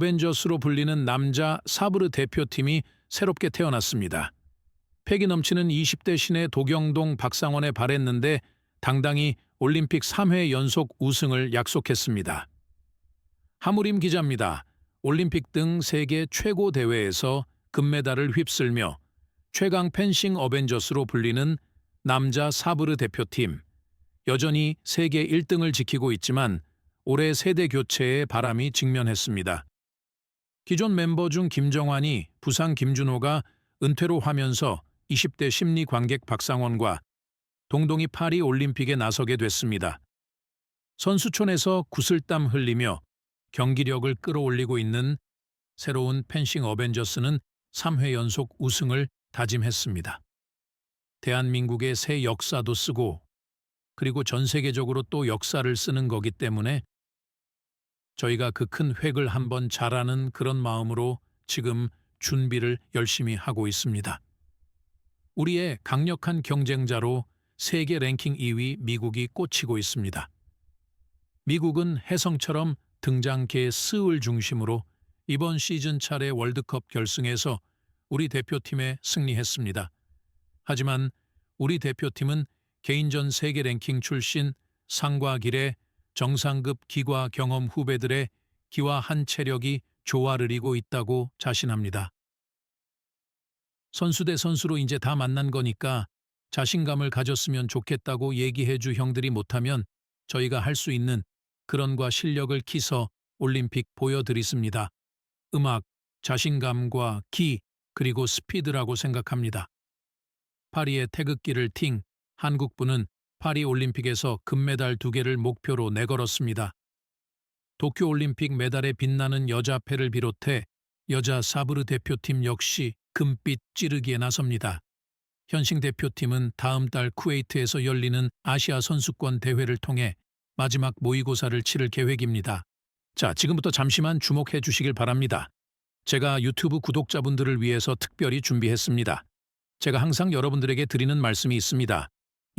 어벤져스로 불리는 남자 사브르 대표팀이 새롭게 태어났습니다. 패기 넘치는 20대 신의 도경동 박상원에 발했는데 당당히 올림픽 3회 연속 우승을 약속했습니다. 하무림 기자입니다. 올림픽 등 세계 최고 대회에서 금메달을 휩쓸며 최강 펜싱 어벤져스로 불리는 남자 사브르 대표팀. 여전히 세계 1등을 지키고 있지만 올해 세대 교체의 바람이 직면했습니다. 기존 멤버 중 김정환이 부상 김준호가 은퇴로 하면서 20대 심리 관객 박상원과 동동이 파리 올림픽에 나서게 됐습니다. 선수촌에서 구슬땀 흘리며 경기력을 끌어올리고 있는 새로운 펜싱 어벤져스는 3회 연속 우승을 다짐했습니다. 대한민국의 새 역사도 쓰고 그리고 전 세계적으로 또 역사를 쓰는 거기 때문에 저희가 그 큰 획을 한번 잘하는 그런 마음으로 지금 준비를 열심히 하고 있습니다. 우리의 강력한 경쟁자로 세계 랭킹 2위 미국이 꽂히고 있습니다. 미국은 혜성처럼 등장계 스을 중심으로 이번 시즌 차례 월드컵 결승에서 우리 대표팀에 승리했습니다. 하지만 우리 대표팀은 개인전 세계 랭킹 출신 상과 길의 정상급 기과 경험 후배들의 기와 한 체력이 조화를 이고 있다고 자신합니다. 선수 대 선수로 이제 다 만난 거니까 자신감을 가졌으면 좋겠다고 얘기해 주 형들이 못하면 저희가 할 수 있는 그런과 실력을 키서 올림픽 보여드리습니다. 음악, 자신감과 기, 그리고 스피드라고 생각합니다. 파리의 태극기를 팅, 한국부는 파리 올림픽에서 금메달 두 개를 목표로 내걸었습니다. 도쿄 올림픽 메달에 빛나는 여자 패를 비롯해 여자 사브르 대표팀 역시 금빛 찌르기에 나섭니다. 현싱 대표팀은 다음 달 쿠웨이트에서 열리는 아시아 선수권 대회를 통해 마지막 모의고사를 치를 계획입니다. 자, 지금부터 잠시만 주목해 주시길 바랍니다. 제가 유튜브 구독자분들을 위해서 특별히 준비했습니다. 제가 항상 여러분들에게 드리는 말씀이 있습니다.